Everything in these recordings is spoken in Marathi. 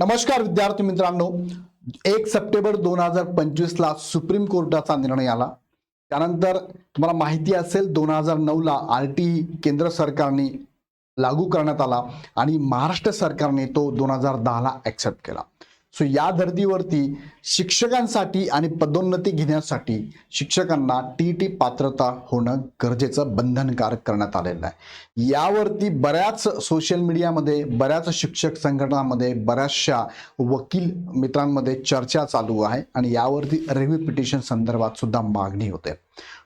नमस्कार विद्यार्थी मित्रांनो. एक सप्टेंबर दोन हजार पंचवीसला सुप्रीम कोर्टाचा निर्णय आला. त्यानंतर तुम्हाला माहिती असेल दोन हजार नऊला आर टी केंद्र सरकारने लागू करण्यात आला आणि महाराष्ट्र सरकारने तो दोन हजार दहाला ऍक्सेप्ट केला. सो या धर्तीवरती शिक्षकांसाठी आणि पदोन्नती घेण्यासाठी शिक्षकांना टी टी पात्रता होणं गरजेचं बंधनकारक करण्यात आलेलं आहे. यावरती बऱ्याच सोशल मीडियामध्ये बऱ्याच शिक्षक संघटनामध्ये बऱ्याचशा वकील मित्रांमध्ये चर्चा चालू आहे आणि यावरती रेव्ह्यू पिटिशन संदर्भात सुद्धा मागणी होते.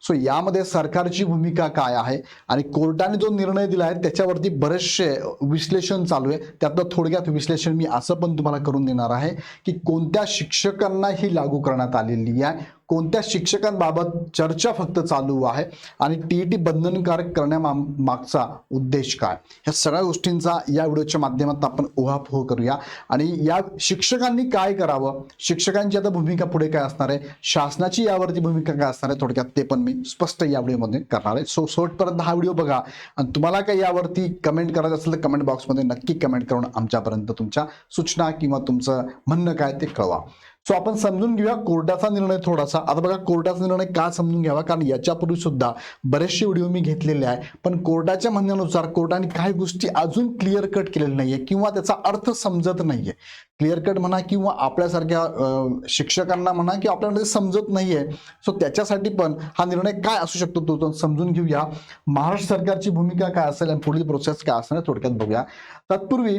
सो यामध्ये सरकारची भूमिका काय आहे? आणि कोर्टाने जो निर्णय दिला आहे त्याच्यावरती बरेचसे विश्लेषण चालू आहे. त्यातलं थोडक्यात विश्लेषण मी असं पण तुम्हाला करून देणार आहे की कोणत्या शिक्षकांना ही लागू करण्यात आलेली आहे. कोणत्या शिक्षकांबाबत चर्चा फक्त चालू आहे आणि टी टी बंधनकारक करण्यामागचा उद्देश काय? ह्या सगळ्या गोष्टींचा या व्हिडिओच्या माध्यमात आपण उहापोह करूया. आणि या शिक्षकांनी काय करावं? शिक्षकांची आता भूमिका पुढे काय असणार आहे? शासनाची यावरती भूमिका काय असणार आहे? थोडक्यात ते पण मी स्पष्ट या व्हिडिओमध्ये करणार आहे. सो शेवटपर्यंत हा व्हिडिओ बघा. आणि तुम्हाला काही यावरती कमेंट करायचं असेल तर कमेंट बॉक्समध्ये नक्की कमेंट करून आमच्यापर्यंत तुमच्या सूचना किंवा तुमचं म्हणणं काय ते कळवा. सो आपण समजून घेऊया कोर्टाचा निर्णय थोडासा. आता बघा कोर्टाचा निर्णय का समजून घ्यावा? कारण याच्यापूर्वी सुद्धा बरेचसे व्हिडिओ मी घेतलेले आहे. पण कोर्टाच्या म्हणण्यानुसार कोर्टाने काही गोष्टी अजून क्लिअर कट केलेल्या नाहीये किंवा त्याचा अर्थ समजत नाहीये. क्लिअर कट म्हणा किंवा आपल्यासारख्या शिक्षकांना म्हणा की आपल्याला ते समजत नाहीये. सो त्याच्यासाठी पण हा निर्णय काय असू शकतो तो समजून घेऊया. महाराष्ट्र सरकारची भूमिका काय असेल आणि पुढील प्रोसेस काय असेल थोडक्यात बघूया. तत्पूर्वी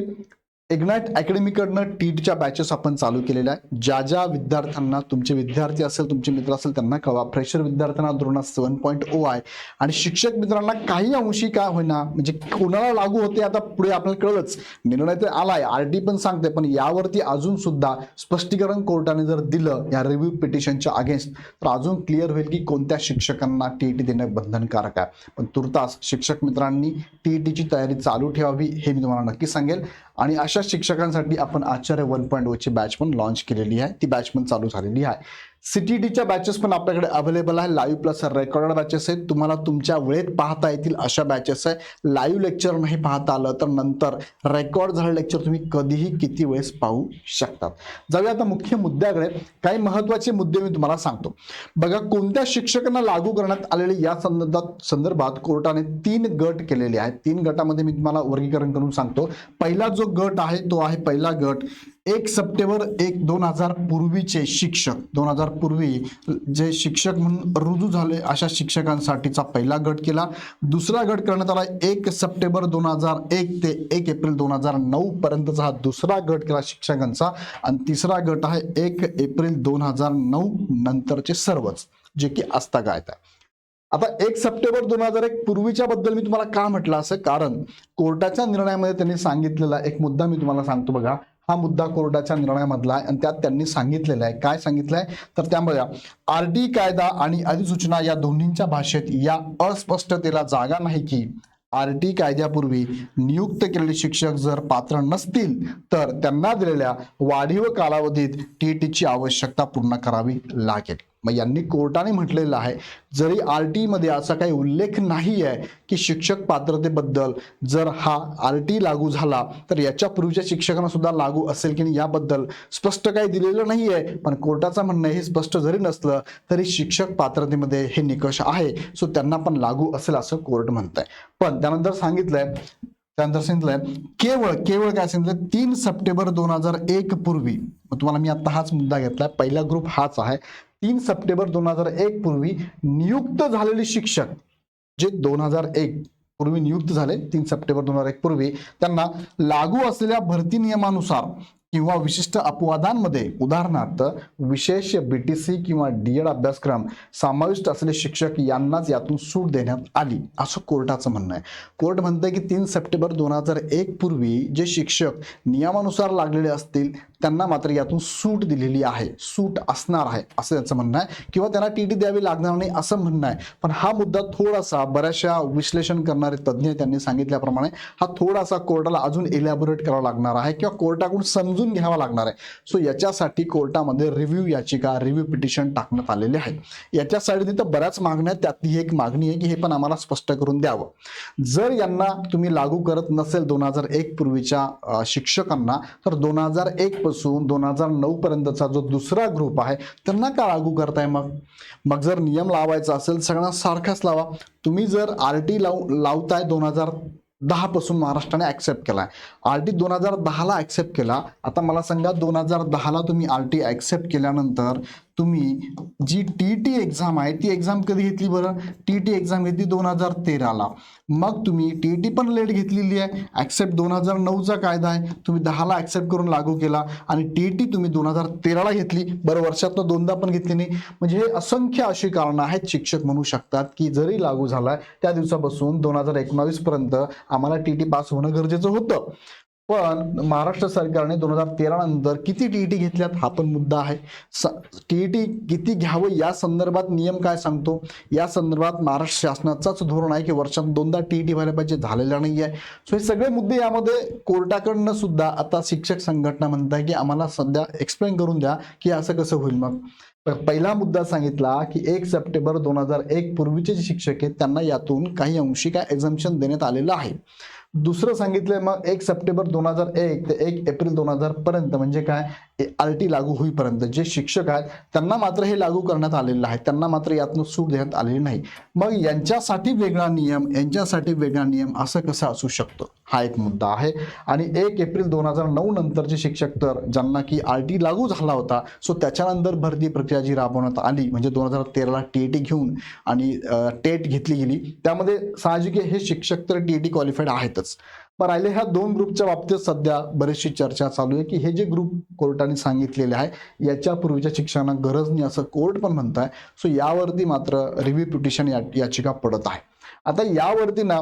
इग्नाइट अकॅडमीकडनं टीटच्या बॅचेस आपण चालू केलेल्या आहे ज्या ज्या विद्यार्थ्यांना तुमचे विद्यार्थी असेल तुमचे मित्र असेल त्यांना कळवा. फ्रेशर विद्यार्थ्यांना धोरण सेवन पॉईंट ओ आहे. आणि शिक्षक मित्रांना काही अंशी काय होईना म्हणजे कोणाला लागू होते आता पुढे आपल्याला कळलंच. निर्णय तर आलाय आर डी पण सांगते पण यावरती अजून सुद्धा स्पष्टीकरण कोर्टाने जर दिलं या रिव्ह्यू पिटिशनच्या अगेन्स्ट तर अजून क्लिअर होईल की कोणत्या शिक्षकांना टीईटी देणं बंधनकारक आहे. पण तुर्तास शिक्षक मित्रांनी टीईटीची तयारी चालू ठेवावी हे मी तुम्हाला नक्की सांगेल. आणि अशा शिक्षकांसाठी आपण आचार्य वन पॉईंट ओची बॅच पण लॉन्च केलेली आहे. ती बॅच पण चालू झालेली आहे. सीटीटीच्या बॅचेस पण आपल्याकडे अवेलेबल आहे. लाईव्ह प्लस रेकॉर्डेड बॅचेस आहेत. तुम्हाला तुमच्या वेळेत पाहता येतील अशा बॅचेस आहे. लाईव्ह लेक्चर नाही पाहता आलं तर नंतर रेकॉर्ड झालं लेक्चर तुम्ही कधीही किती वेळेस पाहू शकतात जाऊया आता मुख्य मुद्द्याकडे. काही महत्त्वाचे मुद्दे मी तुम्हाला सांगतो. बघा कोणत्या शिक्षकांना लागू करण्यात आलेले या संदर्भात संदर्भात कोर्टाने तीन गट केलेले आहेत. तीन गटामध्ये मी तुम्हाला वर्गीकरण करून सांगतो. पहिला जो गट आहे तो आहे पहिला गट. एक सप्टेंबर एक दोन हजार पूर्वीचे शिक्षक. दोन हजार पूर्वी जे शिक्षक म्हणून रुजू झाले अशा शिक्षकांसाठीचा पहिला गट केला. दुसरा गट करण्यात आला एक सप्टेंबर दोन हजार एक ते एक एप्रिल दोन हजार नऊ पर्यंतचा हा दुसरा गट केला शिक्षकांचा. आणि तिसरा गट आहे एक एप्रिल दोन हजार नऊ नंतरचे सर्वच जे की आस्थागायत आहे. आता एक सप्टेंबर दोन हजार एक पूर्वीच्या बद्दल मी तुम्हाला का म्हटलं असं? कारण कोर्टाच्या निर्णयामध्ये त्यांनी सांगितलेला एक मुद्दा मी तुम्हाला सांगतो बघा. हा मुद्दा कोर्टाच्या निर्णयामधला आहे आणि त्यात त्यांनी सांगितलेलं आहे. काय सांगितलंय तर त्यामुळे आर डी कायदा आणि अधिसूचना या दोन्हींच्या भाषेत या अस्पष्टतेला जागा नाही की आर टी कायद्यापूर्वी नियुक्त केलेले शिक्षक जर पात्र नसतील तर त्यांना दिलेल्या वाढीव कालावधीत टी टीची आवश्यकता पूर्ण करावी लागेल. मग यांनी कोर्टाने म्हटलेलं आहे जरी आरमध्ये असा काही उल्लेख नाही आहे की शिक्षक पात्रतेबद्दल जर हा आर टी लागू झाला तर याच्या पूर्वीच्या शिक्षकांना सुद्धा लागू असेल की नाही याबद्दल स्पष्ट काही दिलेलं नाही आहे पण कोर्टाचं म्हणणं हे स्पष्ट जरी नसलं तरी शिक्षक पात्रतेमध्ये हे निकष आहे. सो त्यांना पण लागू असेल असं कोर्ट म्हणत आहे पण त्यानंतर सांगितलंय त्यानंतर सांगितलंय केवळ केवळ काय सांगितलं तीन सप्टेंबर दोन हजार एक पूर्वी मग तुम्हाला मी आता हाच मुद्दा घेतलाय. पहिला ग्रुप हाच आहे. तीन सप्टेंबर दोन हजार एक पूर्वी नियुक्त झालेले शिक्षक जे दोन हजार एक पूर्वी नियुक्त झाले तीन सप्टेंबर दोन हजार एक पूर्वी त्यांना लागू असलेल्या भरती नियमानुसार किंवा विशिष्ट अपवादांमध्ये उदाहरणार्थ विशेष बीटीसी किंवा डीएड अभ्यासक्रम समाविष्ट असलेले शिक्षक यांनाच यातून सूट देण्यात आली असं कोर्टाचं म्हणणं आहे. कोर्ट म्हणतंय की तीन सप्टेंबर दोन हजार एक पूर्वी जे शिक्षक नियमानुसार लागलेले असतील त्यांना मात्र यातून सूट दिलेली आहे. सूट असणार आहे असं त्याचं म्हणणं आहे. किंवा त्यांना टी टी द्यावी लागणार नाही असं म्हणणं आहे. पण हा मुद्दा थोडासा बऱ्याचशा विश्लेषण करणारे तज्ज्ञ त्यांनी सांगितल्याप्रमाणे हा थोडासा कोर्टाला अजून इलॅबोरेट करावा लागणार आहे किंवा कोर्टाकडून समजून घ्यावा लागणार आहे. सो याच्यासाठी कोर्टामध्ये रिव्ह्यू याचिका रिव्ह्यू पिटिशन टाकण्यात आलेले आहे याच्या साईडने तर बऱ्याच मागण्या आहेत. त्यातली एक मागणी आहे की हे पण आम्हाला स्पष्ट करून द्यावं. जर यांना तुम्ही लागू करत नसेल दोन हजार एक पूर्वीच्या शिक्षकांना तर दोन हजार एक पासून दोन हजार नऊ पर्यंतचा जो दुसरा ग्रुप आहे त्यांना का लागू करताय मग? मग जर नियम लावायचा असेल सगळ्यांना सारखाच लावा. तुम्ही जर आर टी लाव लावताय दोन हजार दहापासून महाराष्ट्राने ॲक्सेप्ट केला आहे आर टी दोन हजार दहाला ॲक्सेप्ट केला. आता मला सांगा दोन हजार दहाला तुम्ही आर टी ॲक्सेप्ट केल्यानंतर तुम्ही जी टी टी एक्झाम आहे ती एक्झाम कधी घेतली बरं? टी टी एक्झाम घेतली दोन हजार तेराला. मग तुम्ही टी टी पण लेट घेतलेली आहे. ॲक्सेप्ट दोन हजार नऊचा कायदा आहे. तुम्ही दहाला ॲक्सेप्ट करून लागू केला. आणि टी टी तुम्ही दोन हजार तेराला घेतली. बरं वर्षातनं दोनदा पण घेतली नाही. म्हणजे हे असंख्य अशी कारणं आहेत शिक्षक म्हणू शकतात की जरी लागू झालाय त्या दिवसापासून दोन हजार एकोणावीसपर्यंत आम्हाला टी टी पास होणं गरजेचं होतं. पण महाराष्ट्र सरकारने दोन हजार तेरा नंतर किती टीईटी घेतल्यात हा पण मुद्दा आहे. टीईटी किती घ्यावं या संदर्भात नियम काय सांगतो? या संदर्भात महाराष्ट्र शासनाचाच धोरण आहे की वर्षात दोनदा टीईटी व्हायला पाहिजे झालेला नाही आहे. सो हे सगळे मुद्दे यामध्ये कोर्टाकडनं सुद्धा आता शिक्षक संघटना म्हणत आहे की आम्हाला सध्या एक्सप्लेन करून द्या की असं कसं होईल मग. पहिला मुद्दा सांगितला की एक सप्टेंबर दोन हजार एक पूर्वीचे जे शिक्षक आहेत त्यांना यातून काही अंशी काय एक्झम्पशन देण्यात आलेलं आहे. दुसरं सांगितलंय मग एक सप्टेंबर दोन हजार एक ते एक एप्रिल दोन हजार पर्यंत म्हणजे काय? आर टी लागू होईपर्यंत जे शिक्षक आहेत त्यांना मात्र हे लागू करण्यात आलेलं आहे. त्यांना मात्र यातनं सूट देण्यात आलेली नाही. मग यांच्यासाठी वेगळा नियम यांच्यासाठी वेगळा नियम असं कसं असू शकतो? हा एक मुद्दा आहे. आणि एक एप्रिल दोन हजार नऊ नंतरचे शिक्षक तर ज्यांना की आर टी लागू झाला होता सो त्याच्यानंतर भरती प्रक्रिया जी राबवण्यात आली म्हणजे दोन हजार तेराला टी टी घेऊन आणि टेट घेतली गेली. त्यामध्ये साहजिक हे शिक्षक तर टी टी क्वालिफाईड आहेतच. पण राहिले ह्या दोन ग्रुपच्या बाबतीत सध्या बरीचशी चर्चा चालू आहे की हे जे ग्रुप कोर्टाने सांगितलेले आहे याच्या पूर्वीच्या गरज नाही असं कोर्ट पण म्हणत आहे सो यावरती मात्र रिव्ह्यू पिटिशन या याचिका पडत आहे. आता यावरती ना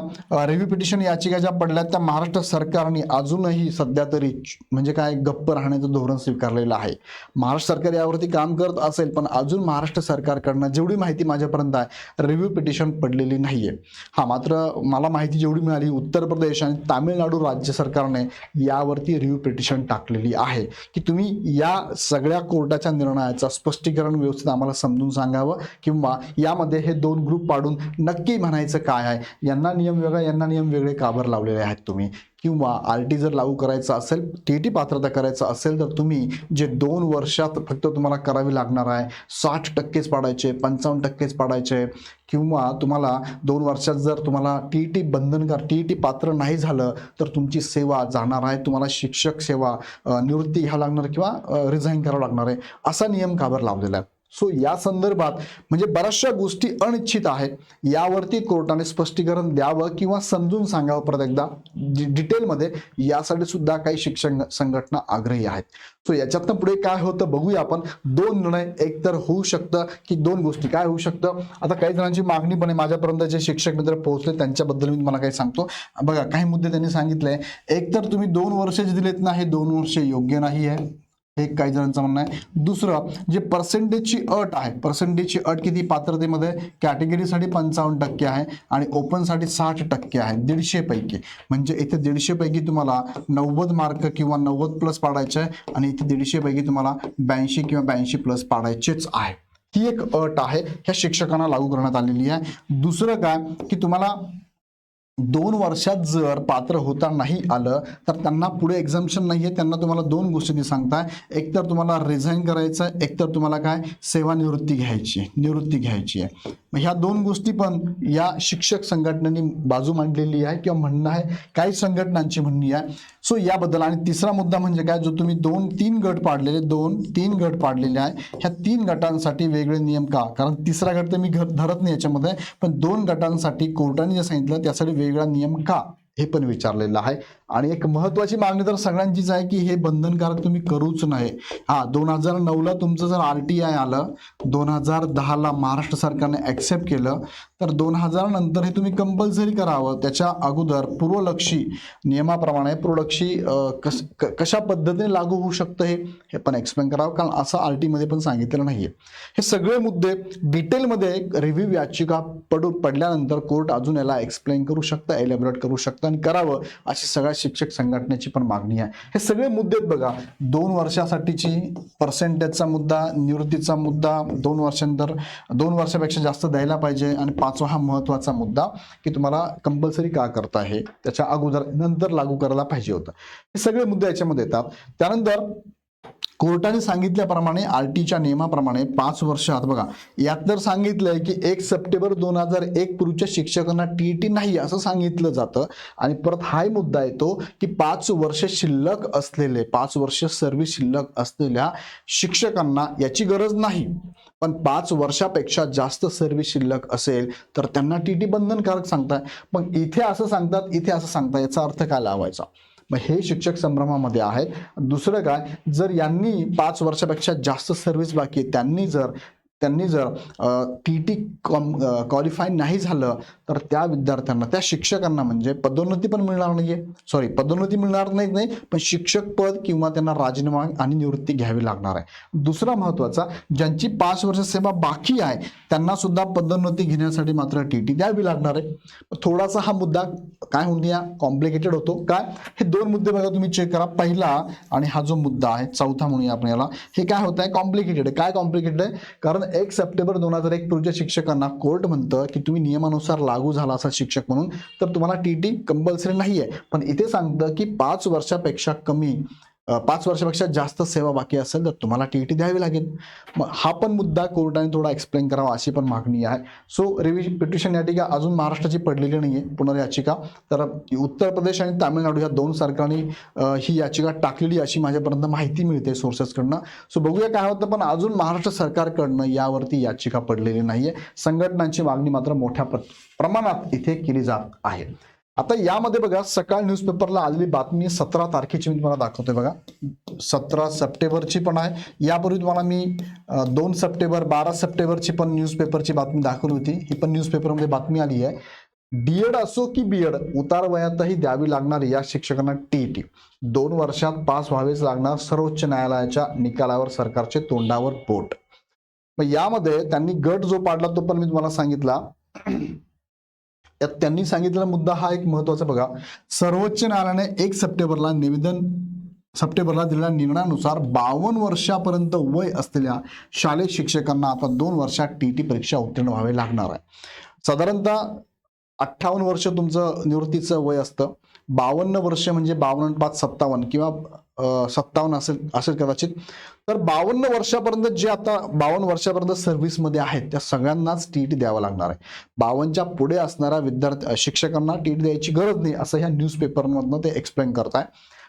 रिव्ह्यू पिटिशन याचिका ज्या पडल्या त्या महाराष्ट्र सरकारने अजूनही सध्या तरी म्हणजे काय गप्प राहण्याचं धोरण स्वीकारलेलं आहे. महाराष्ट्र सरकार यावरती काम करत असेल पण अजून महाराष्ट्र सरकारकडनं जेवढी माहिती माझ्यापर्यंत आहे रिव्ह्यू पिटिशन पडलेली नाहीये. हा मात्र मला माहिती जेवढी मिळाली उत्तर प्रदेश आणि तामिळनाडू राज्य सरकारने यावरती रिव्ह्यू पिटिशन टाकलेली आहे. की तुम्ही या सगळ्या कोर्टाच्या निर्णयाचं स्पष्टीकरण व्यवस्थित आम्हाला समजून सांगावं किंवा यामध्ये हे दोन ग्रुप पाडून नक्की म्हणायचं काय आहे? यांना नियम वेगळा यांना नियम वेगळे काबर लावलेले आहेत तुम्ही? किंवा आर टी जर लागू करायचं असेल टी टी पात्रता करायचं असेल तर तुम्ही जे दोन वर्षात फक्त तुम्हाला करावी लागणार आहे साठ टक्केच पाडायचे पंचावन्न टक्केच पाडायचे किंवा तुम्हाला दोन वर्षात जर तुम्हाला टी टी बंधनकार टी टी पात्र नाही झालं तर तुमची सेवा जाणार आहे तुम्हाला शिक्षक सेवा निवृत्ती घ्यावं लागणार किंवा रिझाईन करावं लागणार आहे. असा नियम काबर लावलेला आहे? सो या संदर्भात म्हणजे बऱ्याचशा गोष्टी अनिश्चित आहेत. यावरती कोर्टाने स्पष्टीकरण द्यावं किंवा समजून सांगावं परत एकदा. डि- डिटेलमध्ये यासाठी सुद्धा काही शिक्षण संघटना आग्रही आहेत. सो याच्यातनं पुढे काय होतं बघूया आपण. दोन निर्णय एक तर होऊ शकतं की दोन गोष्टी. काय होऊ शकतं? आता काही जणांची मागणी पण आहे. माझ्यापर्यंत जे शिक्षक मित्र पोहोचले त्यांच्याबद्दल मी तुम्हाला काही सांगतो. बघा काही मुद्दे त्यांनी सांगितले. एक तर तुम्ही दोन वर्ष जे दिलेत ना हे दोन वर्ष योग्य नाही आहे हे काही जणांचं म्हणणं आहे. दुसरं जे पर्सेंटेजची अट आहे पर्सेंटेजची अट किती पात्रतेमध्ये? कॅटेगरीसाठी पंचावन्न टक्के आहे आणि ओपनसाठी साठ टक्के आहे दीडशेपैकी म्हणजे इथे दीडशेपैकी तुम्हाला नव्वद मार्क किंवा नव्वद प्लस पाडायचे आहे आणि इथे दीडशेपैकी तुम्हाला ब्याऐंशी किंवा ब्याऐंशी प्लस पाडायचेच आहे. ती एक अट आहे ह्या शिक्षकांना लागू करण्यात आलेली आहे. दुसरं काय की तुम्हाला दोन वर्षात जर पात्र होता नाही आलं तर त्यांना पुढे एक्झाम्शन नाही आहे त्यांना तुम्हाला दोन गोष्टी सांगताय. एक तर तुम्हाला रिझाईन करायचं आहे एक तर तुम्हाला काय? सेवानिवृत्ती घ्यायची आहे. निवृत्ती घ्यायची आहे. मग ह्या दोन गोष्टी पण या शिक्षक संघटनेने बाजू मांडलेली आहे किंवा म्हणणं आहे. काही संघटनांची म्हणणी आहे. सो याबद्दल आणि तिसरा मुद्दा म्हणजे काय? जो तुम्ही दोन तीन गट पाडलेले दोन तीन गट पाडलेले आहे. ह्या तीन गटांसाठी वेगळे नियम का? कारण तिसरा गट तर मी घर धरत नाही याच्यामध्ये. पण दोन गटांसाठी कोर्टाने जे सांगितलं त्यासाठी वेगळा नियम का हे पण विचारलेलं आहे. आणि एक महत्वाची मागणी तर सगळ्यांचीच आहे की हे बंधनकारक तुम्ही करूच नाही हा दोन हजार नऊला तुमचं जर आर टी आय आलं दोन हजार दहाला महाराष्ट्र सरकारने ॲक्सेप्ट केलं तर दोन हजार नंतर हे तुम्ही कंपल्सरी करावं. त्याच्या अगोदर पूर्वलक्षी नियमाप्रमाणे पूर्वलक्षी कस क- कशा पद्धतीने लागू होऊ शकतं हे हे पण एक्सप्लेन करावं. कारण असं आर टीमध्ये पण सांगितलेलं नाहीये. हे सगळे मुद्दे डिटेलमध्ये रिव्ह्यू याचिका पडू पडल्यानंतर कोर्ट अजून याला एक्सप्लेन करू शकतं एलॅबरेट करू शकतं आणि करावं अशी सगळ्या शिक्षक संघटनेची पण मागणी आहे. हे सगळे मुद्दे बघा. दोन वर्षासाठीची पर्सेंटेजचा मुद्दा निवृत्तीचा मुद्दा दोन वर्षांतर दोन वर्षापेक्षा जास्त द्यायला पाहिजे आणि पाचवा हा महत्त्वाचा मुद्दा की तुम्हाला कंपल्सरी का करता आहे त्याच्या अगोदर नंतर लागू करायला पाहिजे होतं. हे सगळे मुद्दे याच्यामध्ये येतात. त्यानंतर कोर्टाने सांगितल्याप्रमाणे आर टीच्या नियमाप्रमाणे पाच वर्षात बघा. यात तर सांगितलंय की एक सप्टेंबर दोन हजार एक पूर्वीच्या शिक्षकांना टी टी नाही असं सांगितलं जातं. आणि परत हाही मुद्दा येतो की पाच वर्ष शिल्लक असलेले पाच वर्ष सर्व्हिस शिल्लक असलेल्या शिक्षकांना याची गरज नाही. पण पाच वर्षापेक्षा जास्त सर्व्हिस शिल्लक असेल तर त्यांना टी टी बंधनकारक सांगताय. पण इथे असं सांगतात इथे असं सांगतात याचा अर्थ काय लावायचा? मग हे शिक्षक संभ्रमामध्ये आहे दुसरं काय जर यांनी पाच वर्षापेक्षा जास्त सर्व्हिस बाकी त्यांनी जर त्यांनी जर टी टी कॉम क्वालिफाय नाही झालं तर त्या विद्यार्थ्यांना त्या शिक्षकांना म्हणजे पदोन्नती पण मिळणार नाही आहे सॉरी पदोन्नती मिळणार नाही नाही पण शिक्षक पद किंवा त्यांना राजीनामा आणि निवृत्ती घ्यावी लागणार आहे. दुसरा महत्त्वाचा ज्यांची पाच वर्ष सेवा बाकी आहे त्यांना सुद्धा पदोन्नती घेण्यासाठी मात्र टी टी द्यावी लागणार आहे. थोडासा हा मुद्दा काय होऊन या कॉम्प्लिकेटेड होतो. काय? हे दोन मुद्दे बघा तुम्ही चेक करा. पहिला आणि हा जो मुद्दा आहे चौथा म्हणूया आपण याला. हे काय होत आहे कॉम्प्लिकेटेड आहे. काय कॉम्प्लिकेटेड आहे? कारण एक सप्टेंबर दोन हजार एक पूर्वीच्या शिक्षकांना कोर्ट म्हणतं की तुम्ही नियमानुसार लागू झाला असा शिक्षक म्हणून तर तुम्हाला टी टी कंपल्सरी नाही आहे पण इथे सांगतं की पाच वर्षापेक्षा कमी पाच वर्षापेक्षा जास्त सेवा बाकी असेल तर तुम्हाला टी टी द्यावी लागेल. मग हा पण मुद्दा कोर्टाने थोडा एक्सप्लेन करावा अशी पण मागणी आहे. सो रिव्हि पिटिशन याचिका अजून महाराष्ट्राची पडलेली नाही आहे पुनर्याचिका. तर उत्तर प्रदेश आणि तामिळनाडू या दोन सरकारने ही याचिका टाकलेली अशी माझ्यापर्यंत माहिती मिळते सोर्सेसकडनं सो बघूया काय होतं पण अजून महाराष्ट्र सरकारकडनं यावरती याचिका पडलेली नाही आहे संघटनांची मागणी मात्र मोठ्या प्र- प्रमाणात इथे केली जात आहे. आता यामध्ये बघा सकाळ न्यूजपेपरला आलेली बातमी सतरा तारखेची मी तुम्हाला दाखवतोय बघा. सतरा सप्टेंबरची पण आहे. यापूर्वी तुम्हाला मी दोन सप्टेंबर बारा सप्टेंबरची पण न्यूजपेपरची बातमी दाखवली होती. ही पण न्यूजपेपरमध्ये बातमी आली आहे. डीएड असो की बीएड उतार वयातही द्यावी लागणार या शिक्षकांना टीईटी दोन वर्षात पास व्हावेच लागणार सर्वोच्च न्यायालयाच्या निकालावर सरकारचे तोंडावर पोट मग यामध्ये त्यांनी गट जो पाडला तो पण मी तुम्हाला सांगितला. यात त्यांनी सांगितलेला मुद्दा हा एक महत्त्वाचा बघा. सर्वोच्च न्यायालयाने एक सप्टेंबरला निवेदन सप्टेंबरला दिलेल्या निर्णयानुसार बावन्न वर्षापर्यंत वय असलेल्या शालेय शिक्षकांना आता दोन वर्षात टी टी परीक्षा उत्तीर्ण व्हावे लागणार आहे. साधारणतः अठ्ठावन्न वर्ष तुमचं निवृत्तीचं वय असतं. बावन्न वर्ष म्हणजे बावन्न पाच सत्तावन्न किंवा सत्तावन्न असेल असेल कदाचित. तर बावन्न वर्षापर्यंत जे आता बावन्न वर्षापर्यंत सर्व्हिसमध्ये आहेत त्या सगळ्यांनाच टी टी द्यावं लागणार आहे. बावनच्या पुढे असणाऱ्या विद्यार्थी शिक्षकांना टी टी द्यायची गरज नाही असं ह्या न्यूजपेपरमधनं ते एक्सप्लेन करताय.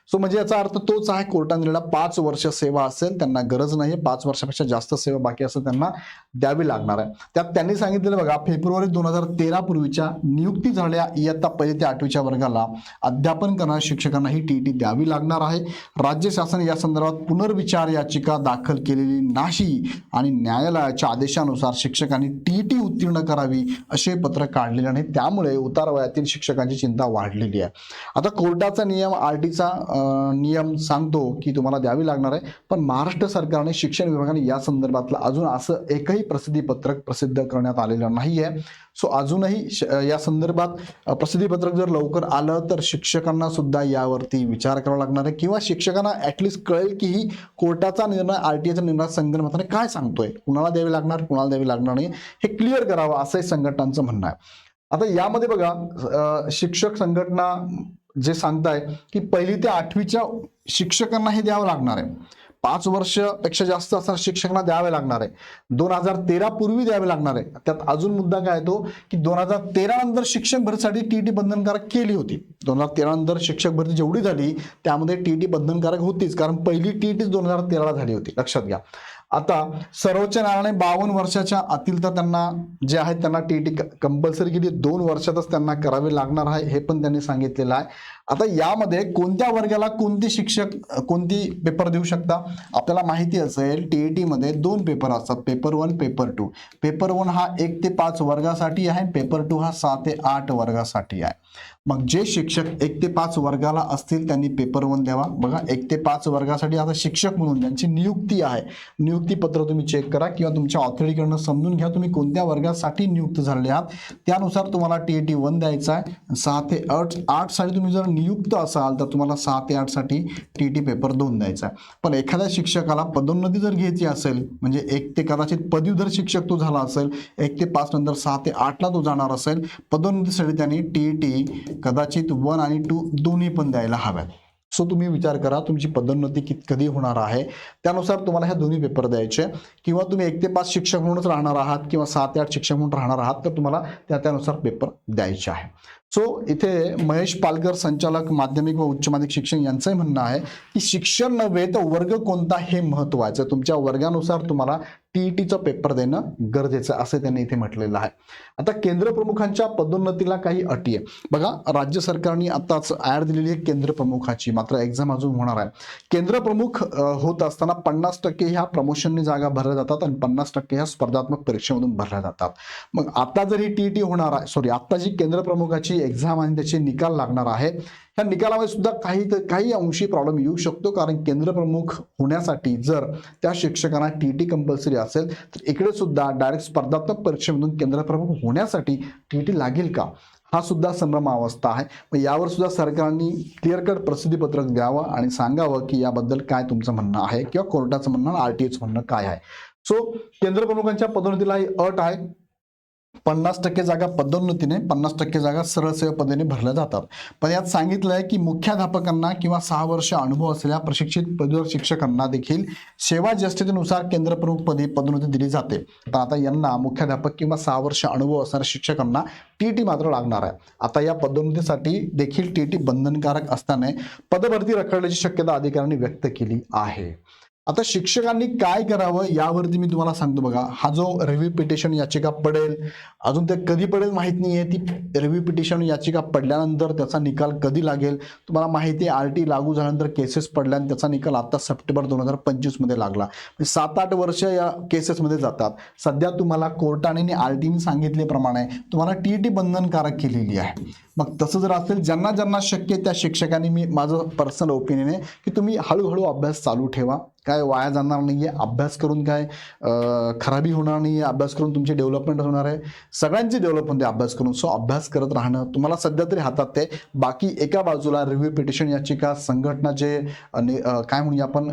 सो म्हणजे याचा अर्थ तोच आहे कोर्टाने दिलेला पाच वर्ष सेवा असेल त्यांना गरज नाही पाच वर्षापेक्षा जास्त सेवा बाकी असेल त्यांना द्यावी लागणार आहे. त्यात त्यांनी सांगितलेलं बघा फेब्रुवारी दोन हजार तेरा पूर्वीच्या नियुक्ती झालेल्या इयत्ता पहिली ते आठवीच्या वर्गाला अध्यापन करणाऱ्या शिक्षकांना ही टी टी द्यावी लागणार आहे. राज्य शासन या संदर्भात पुनर्विचार याचिका दाखल केलेली नाही आणि न्यायालयाच्या आदेशानुसार शिक्षकांनी टी टी उत्तीर्ण करावी असे पत्र काढलेले नाही. त्यामुळे उतारवयातील शिक्षकांची चिंता वाढलेली आहे. आता कोर्टाचा नियम आर टीचा नियम सांगतो की तुम्हाला द्यावी लागणार आहे. पण महाराष्ट्र सरकारने शिक्षण विभागाने या संदर्भातलं अजून असं एकही प्रसिद्धीपत्रक प्रसिद्ध करण्यात आलेलं नाही आहे सो अजूनही श- या संदर्भात प्रसिद्धीपत्रक जर लवकर आलं तर शिक्षकांना सुद्धा यावरती विचार करावा लागणार आहे. किंवा शिक्षकांना ऍटलिस्ट कळेल की ही कोर्टाचा निर्णय आर टी आयचा निर्णय संगणमताने काय सांगतोय? कुणाला द्यावी लागणार कुणाला द्यावी लागणार नाही हे क्लिअर करावं असंही संघटनांचं म्हणणं आहे. आता यामध्ये बघा शिक्षक संघटना जे सांगताय की पहिली ते आठवीच्या शिक्षकांना हे द्यावं लागणार आहे. पाच वर्षपेक्षा जास्त असणाऱ्या शिक्षकांना द्यावे लागणार आहे. दोन हजार तेरा पूर्वी द्यावे लागणार आहे. त्यात अजून मुद्दा काय येतो की दोन हजार तेरा नंतर शिक्षक भरतीसाठी टीटी बंधनकारक केली होती. दोन हजार तेरा नंतर शिक्षक भरती जेवढी झाली त्यामध्ये टीटी बंधनकारक होतीच. कारण पहिली टीटी दोन हजार तेराला झाली होती. लक्षात घ्या. आता सर्वोच्च न्यायालयाने बावन्न वर्षाच्या आतील तर त्यांना जे आहेत त्यांना टी टी कंपल्सरी किती दोन वर्षातच त्यांना करावे लागणार आहे हे पण त्यांनी सांगितलेलं आहे. आता यामध्ये कोणत्या वर्गाला कोणती शिक्षक कोणती पेपर देऊ शकता? आपल्याला माहिती असेल टी मध्ये दोन पेपर असतात. Paper one paper two paper one हा एक ते पाच वर्गासाठी आहे पेपर टू हा सहा ते आठ वर्गासाठी आहे. मग जे शिक्षक एक ते पाच वर्गाला असतील त्यांनी पेपर वन द्यावा. बघा एक ते पाच वर्गासाठी आता शिक्षक म्हणून ज्यांची नियुक्ती आहे नियुक्ती पत्र तुम्ही चेक करा किंवा तुमच्या ऑथॉरिटीकडनं समजून घ्या तुम्ही कोणत्या वर्गासाठी नियुक्त झालेले आहात. त्यानुसार तुम्हाला टी टी वन द्यायचा आहे. सहा ते आठ आठसाठी तुम्ही जर नियुक्त असाल तर तुम्हाला सहा ते आठसाठी टी टी पेपर दोन द्यायचा आहे. पण एखाद्या शिक्षकाला पदोन्नती जर घ्यायची असेल म्हणजे एक ते कदाचित पदवीधर शिक्षक तो झाला असेल एक ते पाच नंतर सहा ते आठला तो जाणार असेल पदोन्नतीसाठी त्यांनी टी टी कदाचित वन आणि टू दोन्ही पण द्यायला हव्यात. सो तुम्ही विचार करा तुमची पदोन्नती कित कधी होणार आहे? त्यानुसार तुम्हाला ह्या दोन्ही पेपर द्यायचे. किंवा तुम्ही एक ते पाच शिक्षक म्हणूनच राहणार आहात किंवा सात आठ शिक्षक म्हणून राहणार आहात तर तुम्हाला त्या त्यानुसार पेपर द्यायचे आहे. सो इथे महेश पालकर संचालक माध्यमिक व उच्च माध्यमिक शिक्षण यांचंही म्हणणं आहे की शिक्षण नव्हे तर वर्ग कोणता हे महत्वाचं तुमच्या वर्गानुसार तुम्हाला टीईटीचा पेपर देणं गरजेचं आहे, असं त्यांनी इथे म्हटलेलं आहे. आता केंद्र प्रमुखांच्या पदोन्नतीला काही अटी आहे बघा राज्य सरकारने आताच ॲड दिलेली आहे केंद्र प्रमुखाची. मात्र एक्झाम अजून होणार आहे. केंद्र प्रमुख होत असताना पन्नास टक्के ह्या प्रमोशननी जागा भरल्या जातात आणि पन्नास टक्के ह्या स्पर्धात्मक परीक्षेमधून भरल्या जातात. मग आता जर ही टीईटी होणार आहे सॉरी आता जी केंद्र प्रमुखाची एक्झाम आणि त्याचे निकाल लागणार आहे. ह्या निकालामध्ये सुद्धा काही काही अंशी प्रॉब्लेम येऊ शकतो. कारण केंद्रप्रमुख होण्यासाठी जर त्या शिक्षकांना टी टी कंपल्सरी असेल तर इकडे सुद्धा डायरेक्ट स्पर्धात्मक परीक्षेमधून केंद्रप्रमुख होण्यासाठी टी टी लागेल का? हा सुद्धा संभ्रमावस्था आहे. मग यावर सुद्धा सरकारने क्लिअर कट प्रसिद्धीपत्रक द्यावं आणि सांगावं की याबद्दल काय तुमचं म्हणणं आहे? किंवा कोर्टाचं म्हणणं आर टी म्हणणं काय आहे? सो केंद्रप्रमुखांच्या पदोन्नतीला ही अट आहे. पन्नास टक्के जागा पदोन्नतीने पन्नास टक्के जागा सरळ सेवा पद्धतीने भरल्या जातात. पण यात सांगितलं आहे की मुख्याध्यापकांना किंवा सहा वर्ष अनुभव असलेल्या प्रशिक्षित पदवीधर शिक्षकांना देखील सेवा ज्येष्ठतेनुसार केंद्र प्रमुख पदी पदोन्नती दिली जाते. तर आता यांना मुख्याध्यापक किंवा सहा वर्ष अनुभव असणाऱ्या शिक्षकांना टी टी मात्र लागणार आहे. आता या पदोन्नतीसाठी देखील टी टी बंधनकारक असताना पदभरती रखडल्याची शक्यता अधिकाऱ्यांनी व्यक्त केली आहे. आता शिक्षकांनी काय करावं यावरती मी तुम्हाला सांगतो बघा. हा जो रिव्ह्यू पिटिशन याचिका पडेल अजून ते कधी पडेल माहीत नाही आहे ती रिव्ह्यू पिटिशन याचिका पडल्यानंतर त्याचा निकाल कधी लागेल? तुम्हाला माहिती आहे आर टी लागू झाल्यानंतर केसेस पडल्या त्याचा निकाल आता सप्टेंबर दोन हजार पंचवीसमध्ये लागला. म्हणजे सात आठ वर्ष या केसेसमध्ये जातात. सध्या तुम्हाला कोर्टाने आणि आर टीने सांगितल्याप्रमाणे तुम्हाला टी टी बंधनकारक केलेली आहे. मग तसं जर असेल ज्यांना ज्यांना शक्य त्या शिक्षकांनी मी माझं पर्सनल ओपिनियन आहे की तुम्ही हळूहळू अभ्यास चालू ठेवा. काय वाया जाणार नाही आहे अभ्यास करून काय खराबी होणार नाही आहे अभ्यास करून तुमची डेव्हलपमेंट होणार आहे. सगळ्यांची डेव्हलपमेंट आहे अभ्यास करून. सो अभ्यास करत राहणं तुम्हाला सध्या तरी हातात ते बाकी एका बाजूला रिव्ह्यू पिटिशन याचिका संघटना जे काय म्हणूया आपण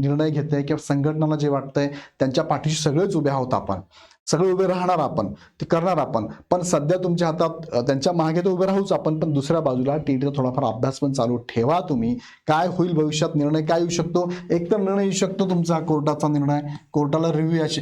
निर्णय घेते किंवा संघटनाला जे वाटतंय त्यांच्या पाठीशी सगळेच उभे आहोत आपण. सगळे उभे राहणार आपण ते करणार आपण. पण सध्या तुमच्या हातात त्यांच्या मागे तर उभे राहूच आपण पण दुसऱ्या बाजूला टी टीटीचा थोडाफार अभ्यास पण चालू ठेवा तुम्ही. काय होईल भविष्यात निर्णय काय येऊ शकतो? एक तर निर्णय येऊ शकतो तुमचा कोर्टाचा निर्णय. कोर्टाला रिव्ह्यू अशी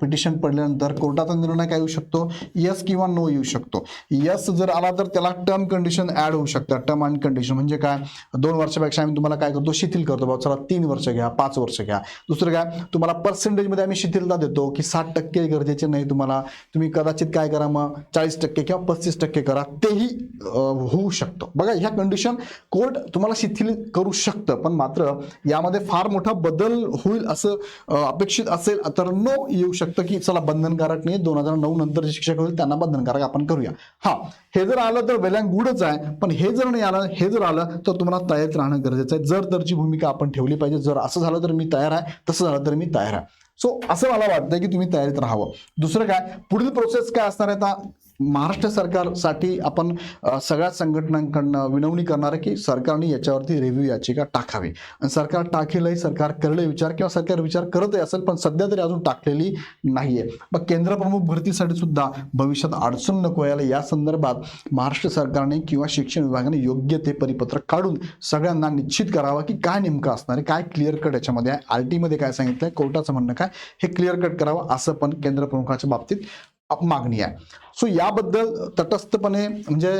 पिटिशन पडल्यानंतर कोर्टाचा निर्णय काय येऊ शकतो? यस किंवा नो येऊ शकतो. यस जर आला तर त्याला टर्म कंडिशन ऍड होऊ शकतात. टर्म अँड कंडिशन म्हणजे काय? दोन वर्षापेक्षा आम्ही तुम्हाला काय करतो? शिथिल करतो. बाबा चला तीन वर्ष घ्या पाच वर्ष घ्या. दुसरं काय? तुम्हाला पर्सेंटेजमध्ये आम्ही शिथिलता देतो की साठ टक्के गरजेचे नाही तुम्हाला. तुम्ही कदाचित काय करा मग चाळीस टक्के किंवा पस्तीस टक्के करा तेही होऊ शकतं. बघा ह्या कंडिशन कोर्ट तुम्हाला शिथिल करू शकतं पण मात्र यामध्ये फार मोठा बदल होईल असं अपेक्षित असेल तर नो येऊ शकतं की चला बंधनकारक नाही दोन हजार नऊ नंतर जे शिक्षक होईल त्यांना बंधनकारक आपण करूया. हा हे जर आलं तर वेल गुडच आहे पण हे जर नाही आलं हे जर आलं तर तुम्हाला तयारीत राहणं गरजेचं आहे. जर तरची भूमिका आपण ठेवली पाहिजे जर असं झालं तर मी तयार आहे तसं झालं तर मी तयार आहे. सो असं मला वाटतं की तुम्ही तयारीत राहावं. दुसरं काय? पुढील प्रोसेस काय असणार आहे आता? महाराष्ट्र सरकारसाठी आपण सगळ्या संघटनांकडनं विनवणी करणार आहे की सरकारने याच्यावरती रिव्ह्यू याचिका टाकावी. आणि सरकार टाकेलही सरकार करले विचार किंवा सरकार विचार करतही असेल पण सध्या तरी अजून टाकलेली नाहीये. मग केंद्रप्रमुख भरतीसाठी सुद्धा भविष्यात अडचण नको यायला या संदर्भात महाराष्ट्र सरकारने किंवा शिक्षण विभागाने योग्य ते परिपत्रक काढून सगळ्यांना निश्चित करावं की काय नेमकं असणार आहे काय क्लिअर कट याच्यामध्ये आहे आर टीमध्ये काय सांगितलंय कोर्टाचं म्हणणं काय हे क्लिअर कट करावं असं पण केंद्रप्रमुखाच्या बाबतीत मागणी आहे. सो याबद्दल तटस्थपणे म्हणजे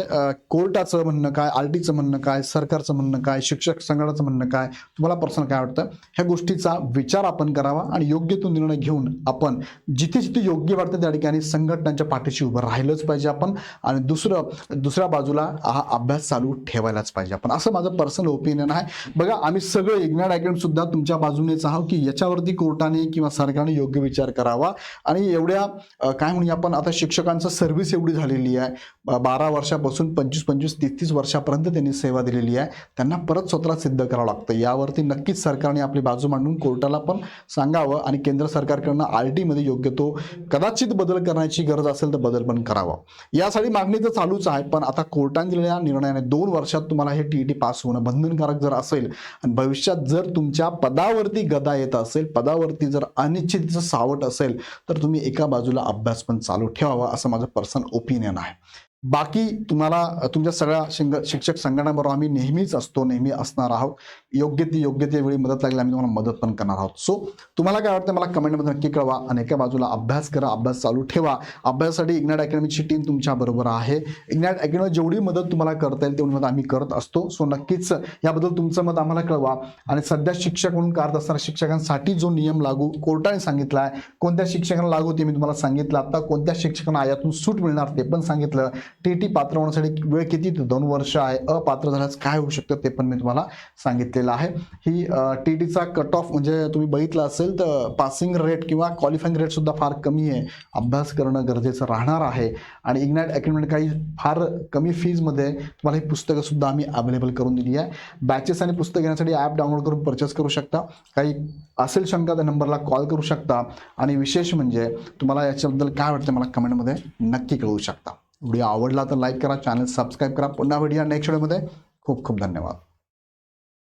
कोर्टाचं म्हणणं काय आर टीचं म्हणणं काय सरकारचं म्हणणं काय शिक्षक संघाचं म्हणणं काय तुम्हाला पर्सनल काय वाटतं? ह्या गोष्टीचा विचार आपण करावा आणि योग्य तो निर्णय घेऊन आपण जिथे जिथे योग्य वाटतं त्या ठिकाणी संघटनांच्या पाठीशी उभं राहिलंच पाहिजे आपण आणि दुसरं दुसऱ्या बाजूला हा अभ्यास चालू ठेवायलाच पाहिजे आपण. असं माझं पर्सनल ओपिनियन आहे. बघा आम्ही सगळं इग्नाड अकॅडमी सुद्धा तुमच्या बाजूनेच आहोत की याच्यावरती कोर्टाने किंवा सरकारने योग्य विचार करावा आणि एवढ्या काय म्हणूया आपण आता शिक्षकांचं सर्व्हिस एवढी झालेली आहे. बारा वर्षापासून पंचवीस पंचवीस तीस तीस वर्षापर्यंत त्यांनी सेवा दिलेली आहे. त्यांना परत स्वतःला सिद्ध करावं लागतं. यावरती नक्कीच सरकारने आपली बाजू मांडून कोर्टाला पण सांगावं आणि केंद्र सरकारकडनं आर टीमध्ये योग्य तो कदाचित बदल करण्याची गरज असेल तर बदल पण करावा. यासाठी मागणी तर चालूच आहे पण आता कोर्टाने दिलेल्या निर्णयाने दोन वर्षात तुम्हाला हे टी ई टी पास होणं बंधनकारक जर असेल आणि भविष्यात जर तुमच्या पदावरती गदा येत असेल पदावरती जर अनिश्चितचं सावट असेल तर तुम्ही एका बाजूला अभ्यास पण चालू ठेवावा असं माझं पर्सन ओपिनियन आहे. बाकी तुम्हाला तुमच्या सगळ्या शिंग शिक्षक संघटनाबरोबर आम्ही नेहमीच असतो नेहमी असणार आहोत. योग्य ती योग्य ते वेळी मदत लागली आम्ही तुम्हाला मदत पण करणार आहोत. सो तुम्हाला काय वाटतं मला कमेंटमध्ये नक्की कळवा आणि एका बाजूला अभ्यास करा अभ्यास चालू ठेवा. अभ्यासासाठी इग्नॅट अकॅडमीची टीम तुमच्या बरोबर आहे. इग्नॅट अकॅडमी जेवढी मदत तुम्हाला करता येईल तेवढी मदत आम्ही करत असतो. सो नक्कीच याबद्दल तुमचं मत आम्हाला कळवा. आणि सध्या शिक्षक म्हणून करत असताना शिक्षकांसाठी जो नियम लागू कोर्टाने सांगितला आहे कोणत्या शिक्षकांना लागू ते मी तुम्हाला सांगितलं. आता कोणत्या शिक्षकांना यातून सूट मिळणार ते पण सांगितलं. टी टी पात्र होण्यासाठी वेळ किती? दोन वर्ष आहे. अपात्र झाल्यास काय होऊ शकतं ते पण मी तुम्हाला सांगितलेलं आहे. ही टी डीचा कट ऑफ म्हणजे तुम्ही बघितलं असेल तर पासिंग रेट किंवा क्वालिफाईंग रेट सुद्धा फार कमी आहे. अभ्यास करणं गरजेचं राहणार आहे. आणि इग्नॅट अकॅडमी काही फार कमी फीजमध्ये तुम्हाला ही पुस्तकं सुद्धा आम्ही अवेलेबल करून दिली आहे. बॅचेस आणि पुस्तक घेण्यासाठी ॲप डाउनलोड करून परचेस करू शकता. काही असेल शंका त्या नंबरला कॉल करू शकता. आणि विशेष म्हणजे तुम्हाला याच्याबद्दल काय वाटतं मला कमेंटमध्ये नक्की कळवू शकता. व्हिडिओ आवडला तर लाईक करा चॅनल सबस्क्राईब करा. पुन्हा व्हिडिओ नेक्स्ट व्हिडिओमध्ये खूप खूप धन्यवाद.